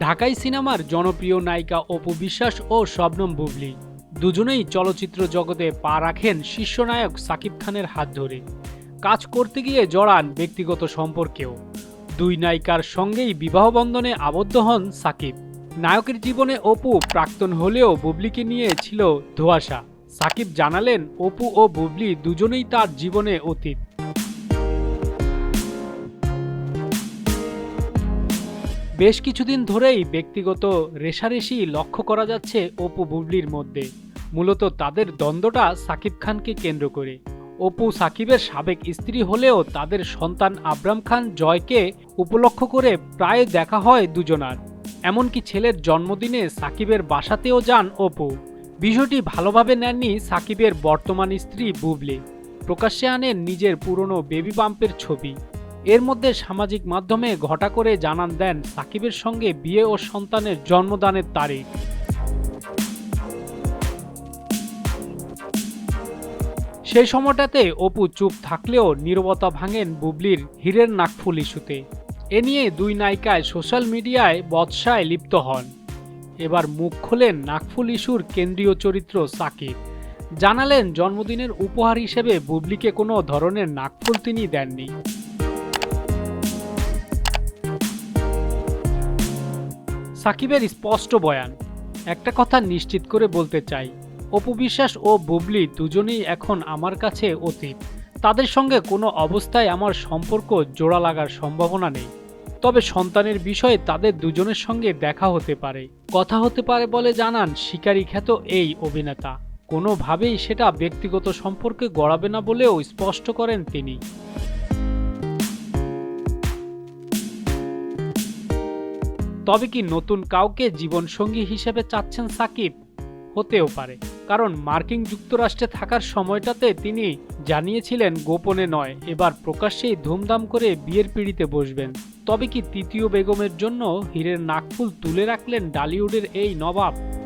ঢাকাই সিনেমার জনপ্রিয় নায়িকা অপু বিশ্বাস ও শবনম বুবলি। দুজনেই চলচ্চিত্র জগতে পা রাখেন শীর্ষনায়ক সাকিব খানের হাত ধরে। কাজ করতে গিয়ে জড়ান ব্যক্তিগত সম্পর্কেও। দুই নায়িকার সঙ্গেই বিবাহবন্ধনে আবদ্ধ হন সাকিব। নায়কের জীবনে অপু প্রাক্তন হলেও বুবলিকে নিয়ে ছিল ধোঁয়াশা। সাকিব জানালেন, অপু ও বুবলি দুজনেই তার জীবনে অতীত। বেশ কিছুদিন ধরেই ব্যক্তিগত রেশারেশি লক্ষ্য করা যাচ্ছে অপু বুবলির মধ্যে। মূলত তাদের দ্বন্দ্বটা সাকিব খানকে কেন্দ্র করে। অপু সাকিবের সাবেক স্ত্রী হলেও তাদের সন্তান আবরাম খান জয়কে উপলক্ষ করে প্রায় দেখা হয় দুজনার। এমনকি ছেলের জন্মদিনে সাকিবের বাসাতেও যান অপু। বিষয়টি ভালোভাবে নেননি সাকিবের বর্তমান স্ত্রী বুবলি। প্রকাশ্যে আনেন নিজের পুরনো বেবি পাম্পের ছবি। এর মধ্যে সামাজিক মাধ্যমে ঘটা করে জানান দেন সাকিবের সঙ্গে বিয়ে ও সন্তানের জন্মদানের তারিখ। সেই সময়টাতে অপু চুপ থাকলেও নীরবতা ভাঙেন বুবলির হীরের নাকফুল ইস্যুতে। এ নিয়ে দুই নায়িকায় সোশ্যাল মিডিয়ায় বৎসায় লিপ্ত হন। এবার মুখ খোলেন নাকফুল ইস্যুর কেন্দ্রীয় চরিত্র সাকিব। জানালেন জন্মদিনের উপহার হিসেবে বুবলিকে কোনো ধরনের নাকফুল তিনি দেননি। সাকিবের স্পষ্ট বয়ান, একটা কথা নিশ্চিত করে বলতে চাই, অপু বিশ্বাস ও বুবলি দুজনেই এখন আমার কাছে অতীত। তাদের সঙ্গে কোনো অবস্থায় আমার সম্পর্ক জোড়া লাগার সম্ভাবনা নেই। তবে সন্তানের বিষয়ে তাদের দুজনের সঙ্গে দেখা হতে পারে। কথা হতে পারে বলে জানান শিকারী খ্যাত এই অভিনেতা। কোনোভাবেই সেটা ব্যক্তিগত সম্পর্কে গড়াবে না বলেও স্পষ্ট করেন তিনি। তবে কি নতুন কাউকে জীবনসঙ্গী হিসেবে চাচ্ছেন সাকিব? হতেও পারে। কারণ মার্কিন যুক্তরাষ্ট্রে থাকার সময়টাতে তিনি জানিয়েছিলেন, গোপনে নয়, এবার প্রকাশ্যেই ধুমধাম করে বিয়ের পিড়িতে বসবেন। তবে কি তৃতীয় বেগমের জন্য হীরের নাকফুল তুলে রাখলেন ডালিউডের এই নবাব?